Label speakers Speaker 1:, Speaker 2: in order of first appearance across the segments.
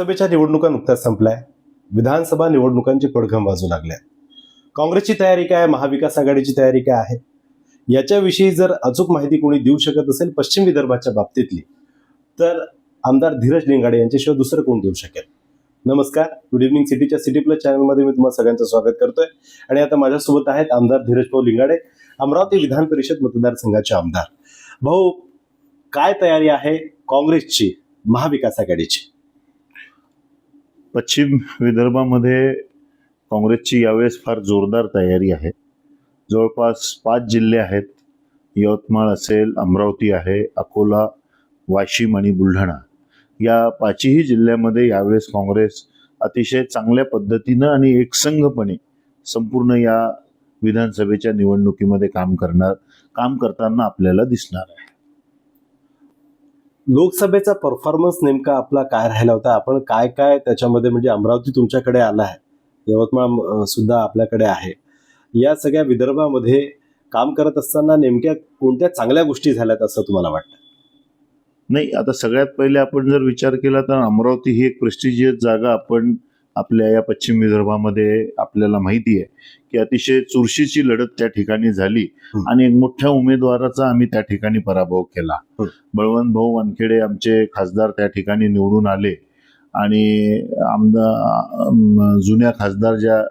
Speaker 1: लोकसभेच्या निवडणुका नुकत्याच संपल्या विधानसभा निवडणुकांची पडघम वाजू लागल्या काँग्रेसची तयारी काय? महाविकास आघाडीची तयारी काय आहे? याच्याविषयी जर अचूक माहिती कोणी देऊ शकत असेल पश्चिम विदर्भाच्या बाबतीतली तर आमदार धीरज लिंगाडे यांच्याशिवाय दुसरं कोण देऊ शकेल? नमस्कार. गुड इव्हनिंग सिटीच्या सिटी प्लस चॅनलमध्ये मी तुम्हाला सगळ्यांचं स्वागत करतोय. आणि आता माझ्यासोबत आहेत आमदार धीरज भाऊ लिंगाडे अमरावती विधान परिषद मतदारसंघाचे आमदार. भाऊ काय तयारी आहे काँग्रेसची महाविकास आघाडीची?
Speaker 2: पश्चिम विदर्भामध्ये काँग्रेसची यावेळेस फार जोरदार तयारी आहे. जवळपास पाच जिल्हे आहेत. यवतमाळ असेल अमरावती आहे अकोला वाशिम आणि बुलढाणा. या पाचही जिल्ह्यामध्ये यावेळेस काँग्रेस अतिशय चांगल्या पद्धतीनं आणि एकसंघपणे संपूर्ण या विधानसभेच्या निवडणुकीमध्ये काम करणार काम करताना आपल्याला दिसणार आहे.
Speaker 1: लोकसभेचा परफॉर्मन्स नेमका आपला काय राहिला होता? आपण काय काय त्याच्यामध्ये म्हणजे अमरावती तुमच्याकडे आला आहे? यवतमाळ सुद्धा आपल्याकडे आहे. या सगळ्या विदर्भामध्ये काम करत असताना नेमक्या कोणत्या चांगल्या गोष्टी झाल्यात असं तुम्हाला वाटतं?
Speaker 2: नाही आता सगळ्यात पहिले आपण जर विचार केला तर अमरावती ही एक प्रेस्टिजियस जागा आपण आपल्या या पश्चिम विदर्भामध्ये आपल्याला माहिती आहे की अतिशय चुरशीची लढत त्या ठिकाणी झाली. आणि एक मोठ्या उमेदवाराचा आम्ही त्या ठिकाणी पराभव केला. बळवंत भाऊ वानखेडे आमचे खासदार त्या ठिकाणी निवडून आले आणि आमदार अम, जुन्या खासदार ज्या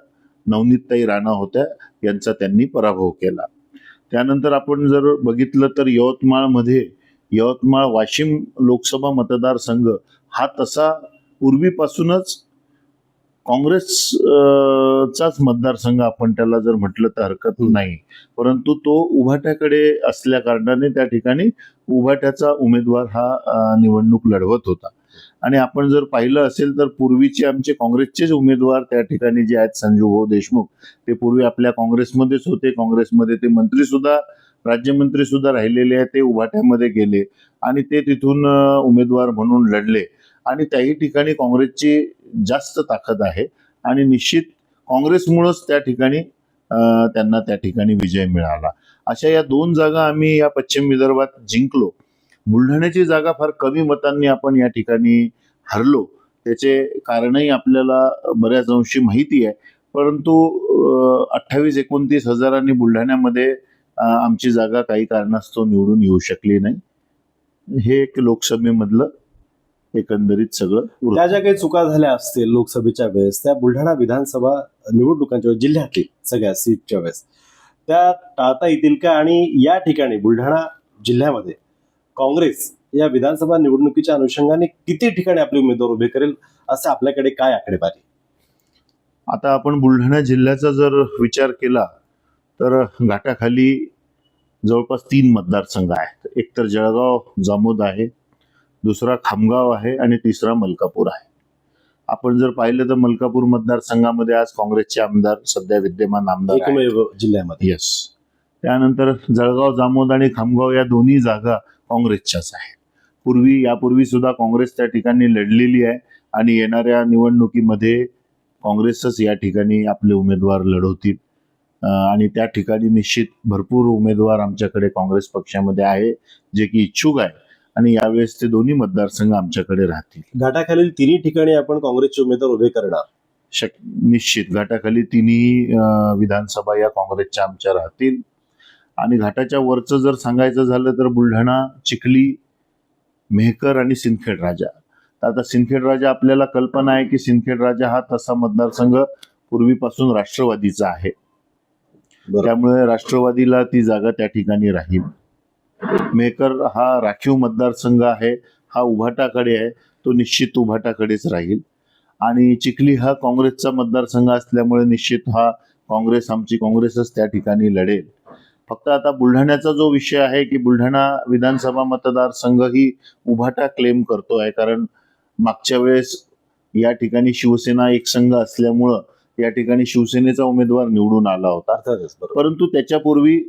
Speaker 2: नवनीतताई राणा होत्या यांचा त्यांनी पराभव केला त्यानंतर आपण जर बघितलं तर यवतमाळमध्ये यवतमाळ वाशिम लोकसभा मतदारसंघ हा तसा पूर्वीपासूनच काँग्रेस अं, चाच मतदारसंघ आपण त्याला जर म्हटलं तर हरकत. नाही. परंतु तो उभाट्याकडे असल्या कारणाने त्या ठिकाणी उभाट्याचा उमेदवार हा निवडणूक लढवत होता. आणि आपण जर पाहिलं असेल तर पूर्वीचे आमचे काँग्रेसचेच उमेदवार त्या ठिकाणी जे आहेत संजू भाऊ देशमुख ते पूर्वी आपल्या काँग्रेसमध्येच होते. काँग्रेसमध्ये ते मंत्री सुद्धा राज्यमंत्री सुद्धा राहिलेले आहेत. ते उभाट्यामध्ये गेले आणि ते तिथून उमेदवार म्हणून लढले. आणि त्याही ठिकाणी काँग्रेसची जास्त ताकद आहे. आणि निश्चित काँग्रेसमुळंच त्या ठिकाणी त्यांना त्या ठिकाणी विजय मिळाला. अशा या दोन जागा आम्ही या पश्चिम विदर्भात जिंकलो. बुलढाण्याची जागा फार कमी मतांनी आपण या ठिकाणी हरलो. त्याचे कारणही आपल्याला बऱ्याच अंशी माहिती आहे. परंतु अठ्ठावीस एकोणतीस हजारांनी बुलढाण्यामध्ये आमची जागा काही कारणास्तव निवडून येऊ शकली नाही. हे एक लोकसभेमधलं एकंदरीत सगळं.
Speaker 1: त्या ज्या काही चुका झाल्या असतील लोकसभेच्या वेळेस त्या बुलढाणा विधानसभा निवडणुकांच्या जिल्ह्यातील सगळ्या सीटच्या वेळेस. त्या टाळता येतील का? आणि या ठिकाणी बुलढाणा जिल्ह्यामध्ये काँग्रेस या विधानसभा निवडणुकीच्या अनुषंगाने किती ठिकाणी आपले उमेदवार उभे करेल? असं आपल्याकडे काय आकडेवारी?
Speaker 2: आता आपण बुलढाणा जिल्ह्याचा जर विचार केला तर घाटाखाली जवळपास तीन मतदारसंघ आहेत. एक तर जळगाव जामोद आहे दुसरा खामगाव आहे आणि तिसरा मलकापूर आहे. आपण जर पाहिलं तर मलकापूर मतदारसंघामध्ये आज काँग्रेसचे आमदार सध्या विद्यमान आमदार
Speaker 1: जिल्ह्यामध्ये.
Speaker 2: येस त्यानंतर जळगाव जामोद आणि खामगाव या दोन्ही जागा काँग्रेसच्याच आहेत. पूर्वी यापूर्वी सुद्धा काँग्रेस त्या ठिकाणी लढलेली आहे आणि येणाऱ्या निवडणुकीमध्ये काँग्रेसच या ठिकाणी आपले उमेदवार लढवतील. आणि त्या ठिकाणी निश्चित भरपूर उमेदवार आमच्याकडे काँग्रेस पक्षामध्ये आहे जे की इच्छुक आहे आणि यावेळेस ते दोन्ही मतदारसंघ आमच्याकडे राहतील.
Speaker 1: घाटाखालील तिन्ही ठिकाणी आपण काँग्रेसचे उमेदवार उभे करणार.
Speaker 2: शक निश्चित. घाटाखाली तिन्ही विधानसभा या काँग्रेसच्या आमच्या राहतील. आणि घाटाच्या वरचं जर सांगायचं झालं तर बुलढाणा चिखली मेहकर आणि सिंदखेड राजा. तर आता सिंदखेड राजा आपल्याला कल्पना आहे की सिंदखेड राजा हा तसा मतदारसंघ पूर्वीपासून राष्ट्रवादीचा आहे. त्यामुळे राष्ट्रवादीला ती जागा त्या ठिकाणी राहील. मेहकर हा राखीव मतदारसंघ आहे हा उभाटाकडे आहे तो निश्चित उभाटाकडेच राहील. आणि चिखली हा काँग्रेसचा मतदारसंघ असल्यामुळे निश्चित हा काँग्रेस आमची काँग्रेसच त्या ठिकाणी लढेल. फक्त आता बुलढाण्याचा जो विषय आहे की बुलढाणा विधानसभा मतदारसंघ ही उभाटा क्लेम करतोय कारण मागच्या वेळेस या ठिकाणी शिवसेना एक संघ असल्यामुळं या ठिकाणी शिवसेनेचा उमेदवार निवडून आला होता. परंतु त्याच्यापूर्वी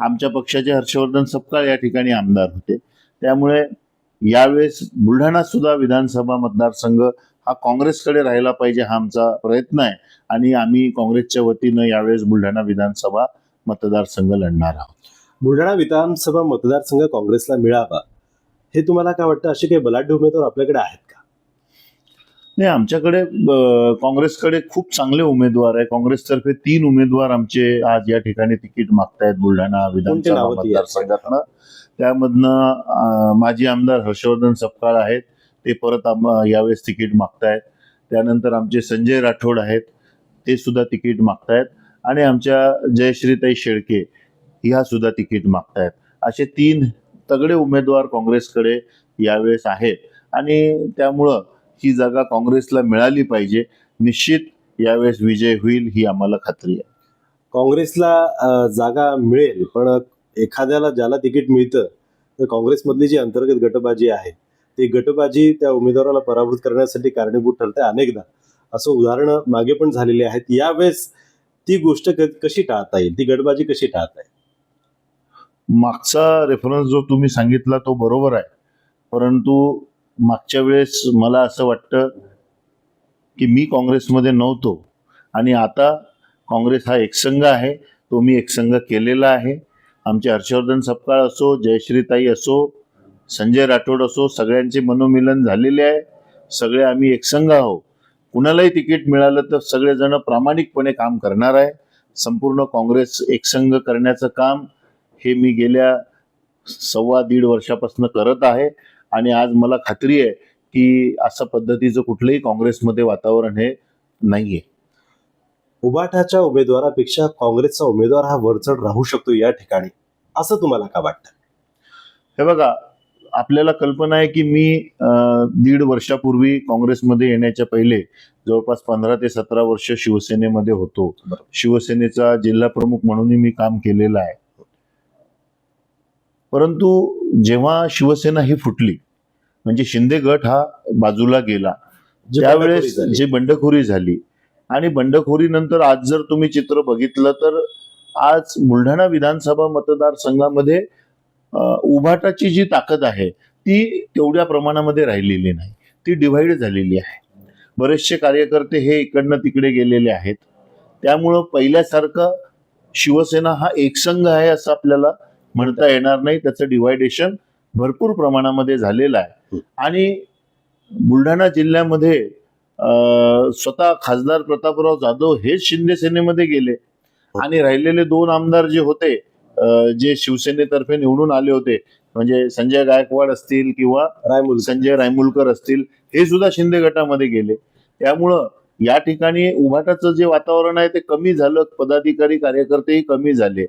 Speaker 2: आमच्या पक्षाचे हर्षवर्धन सपकाळ या ठिकाणी आमदार होते. त्यामुळे यावेळेस बुलढाणा सुद्धा विधानसभा मतदारसंघ हा काँग्रेसकडे राहिला पाहिजे हा आमचा प्रयत्न आहे. आणि आम्ही काँग्रेसच्या वतीनं यावेळेस बुलढाणा विधानसभा मतदारसंघ लढणार आहोत.
Speaker 1: बुलढाणा विधानसभा मतदारसंघ काँग्रेसला मिळावा हे तुम्हाला काय वाटतं? असे काही बलाढ्य उमेदवार आपल्याकडे आहेत
Speaker 2: नाही आमच्याकडे काँग्रेसकडे खूप चांगले उमेदवार आहे. काँग्रेसतर्फे तीन उमेदवार आमचे आज या ठिकाणी तिकीट मागतायत बुलढाणा विधानसभा? मतदारसंघातनं. त्यामधनं माजी आमदार हर्षवर्धन सपकाळ आहेत. ते परत आम यावेळेस तिकीट मागतायत. त्यानंतर आमचे संजय राठोड आहेत. ते सुद्धा तिकीट मागतायत. आणि आमच्या जयश्रीताई शेळके ह्या सुद्धा तिकीट मागतायत. असे तीन तगडे उमेदवार काँग्रेसकडे यावेळेस आहेत. आणि त्यामुळं ही जागा काँग्रेसला मिळाली पाहिजे. निश्चित यावेळेस विजय होईल ही आम्हाला खात्री आहे.
Speaker 1: काँग्रेसला जागा मिळेल पण एखाद्याला ज्याला तिकीट मिळतं तर काँग्रेसमधली जी अंतर्गत गटबाजी आहे ती गटबाजी त्या उमेदवाराला पराभूत करण्यासाठी कारणीभूत ठरते अनेकदा. असं उदाहरणं मागे पण झालेली आहेत. यावेळेस ती गोष्ट क- कशी टाळता येईल? ती गटबाजी कशी टाळता येईल?
Speaker 2: मागचा रेफरन्स जो तुम्ही सांगितला तो बरोबर आहे. परंतु मागच्या वेळेस मला असं वाटतं की मी काँग्रेसमध्ये नव्हतो. आणि आता काँग्रेस हा एकसंघ आहे तो मी एकसंघ केलेला आहे. आमचे हर्षवर्धन सपकाळ असो जयश्रीताई असो संजय राठोड असो सगळ्यांचे मनोमिलन झालेले आहे. सगळे आम्ही एकसंघ आहोत. कुणालाही तिकीट मिळालं तर सगळेजण प्रामाणिकपणे काम करणार आहे. संपूर्ण काँग्रेस एकसंघ करण्याचं काम हे मी गेल्या सव्वा दीड वर्षापासून करत आहे. आणि आज मला खात्री आहे की असं पद्धतीचं कुठलंही काँग्रेसमध्ये वातावरण हे नाहीये.
Speaker 1: उबाठाच्या उमेदवारापेक्षा काँग्रेसचा उमेदवार हा वरचढ राहू शकतो या ठिकाणी. असं तुम्हाला का वाटतं?
Speaker 2: हे बघा आपल्याला कल्पना आहे की मी अं, दीड वर्षापूर्वी काँग्रेसमध्ये येण्याच्या पहिले जवळपास पंधरा ते सतरा वर्ष शिवसेनेमध्ये होतो. शिवसेनेचा जिल्हा प्रमुख म्हणूनही मी काम केलेलं आहे. परंतु जेव्हा शिवसेना ही फुटली म्हणजे शिंदे गट हा बाजूला गेला त्यावेळेस
Speaker 1: बंडखोरी झाली.
Speaker 2: जे बंडखोरी झाली आणि बंडखोरीनंतर आज जर तुम्ही चित्र बघितलं तर आज बुलढाणा विधानसभा मतदारसंघामध्ये उभाटाची जी ताकद आहे ती तेवढ्या प्रमाणामध्ये राहिलेली नाही. ती डिव्हाइड झालेली आहे. बरेचसे कार्यकर्ते हे इकडनं तिकडे गेलेले आहेत. त्यामुळं पहिल्यासारखं शिवसेना हा एकसंघ आहे असं आपल्याला म्हणता येणार नाही. त्याचं डिव्हायडेशन भरपूर प्रमाणामध्ये झालेलं आहे. आणि बुलढाणा जिल्ह्यामध्ये स्वतः खासदार प्रतापराव जाधव हेच शिंदे सेनेमध्ये गेले. आणि राहिलेले दोन आमदार जे होते जे शिवसेनेतर्फे निवडून आले होते म्हणजे संजय गायकवाड असतील किंवा
Speaker 1: रायमुल
Speaker 2: संजय रायमुलकर असतील हे सुद्धा शिंदे गटामध्ये गेले. त्यामुळं या ठिकाणी उभाटाचं जे वातावरण आहे ते कमी झालं. पदाधिकारी कार्यकर्तेही कमी झाले.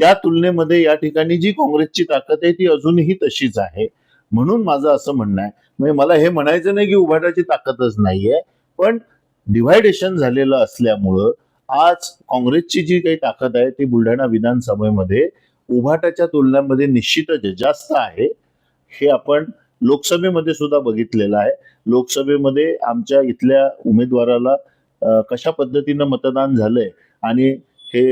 Speaker 2: त्या तुलनेमध्ये या ठिकाणी जी काँग्रेसची ताकद आहे ती अजूनही तशीच आहे. म्हणून माझं असं म्हणणं आहे. म्हणजे मला हे म्हणायचं नाही की उभाटाची ताकदच नाहीये पण डिव्हायडेशन झालेलं असल्यामुळं आज काँग्रेसची जी काही ताकद आहे ती बुलढाणा विधानसभेमध्ये उभाटाच्या तुलनेमध्ये निश्चितच जास्त आहे. हे आपण लोकसभेमध्ये सुद्धा बघितलेलं आहे. लोकसभेमध्ये आमच्या इथल्या उमेदवाराला कशा पद्धतीनं मतदान झालंय आणि हे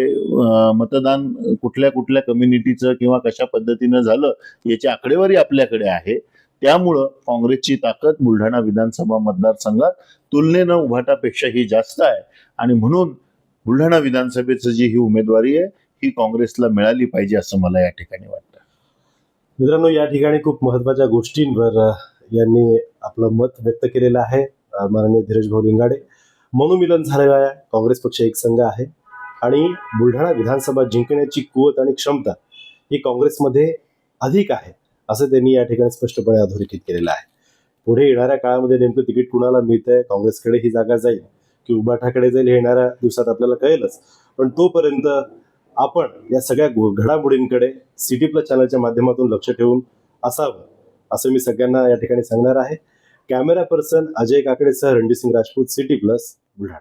Speaker 2: मतदान कुठल्या कुठल्या कम्युनिटीचं किंवा कशा पद्धतीनं झालं याची आकडेवारी आपल्याकडे आहे. त्यामुळं काँग्रेसची ताकद बुलढाणा विधानसभा मतदारसंघात तुलनेनं उभाटापेक्षा ही जास्त आहे. आणि म्हणून बुलढाणा विधानसभेचं जी ही उमेदवारी आहे ही काँग्रेसला मिळाली पाहिजे असं मला या ठिकाणी वाटतं.
Speaker 1: मित्रांनो या ठिकाणी खूप महत्त्वाच्या गोष्टींवर यांनी आपलं मत व्यक्त केलेलं आहे माननीय धीरज भाऊ लिंगाडे. मनोमिलन झालेलं आहे. काँग्रेस पक्ष एक संघ आहे. आणि बुलढाणा विधानसभा जिंकण्याची कुवत आणि क्षमता ही काँग्रेसमध्ये अधिक आहे असं त्यांनी या ठिकाणी स्पष्टपणे अधोरेखित केलेलं आहे. पुढे येणाऱ्या काळामध्ये नेमकं तिकीट कुणाला मिळतंय काँग्रेसकडे ही जागा जाईल की उबाठाकडे जाईल हे येणाऱ्या दिवसात आपल्याला कळेलच. पण तोपर्यंत आपण या सगळ्या घडामोडींकडे सिटी प्लस चॅनलच्या माध्यमातून लक्ष ठेवून असावं असं मी सगळ्यांना या ठिकाणी सांगणार आहे. कॅमेरा पर्सन अजय काकडेसह रणजित सिंग राजपूत सिटी प्लस बुलढाणा.